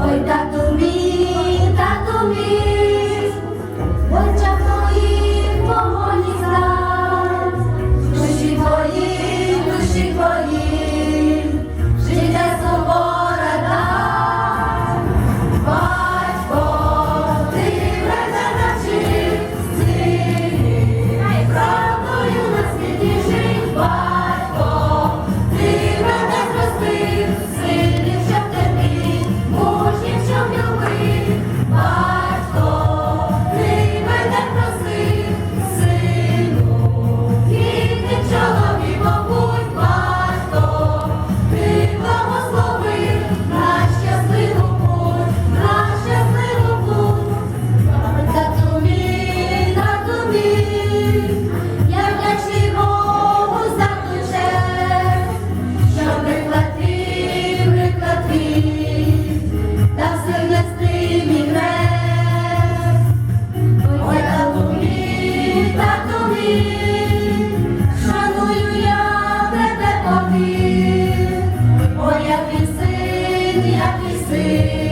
Ой, тату мій, тату мій. Spirit.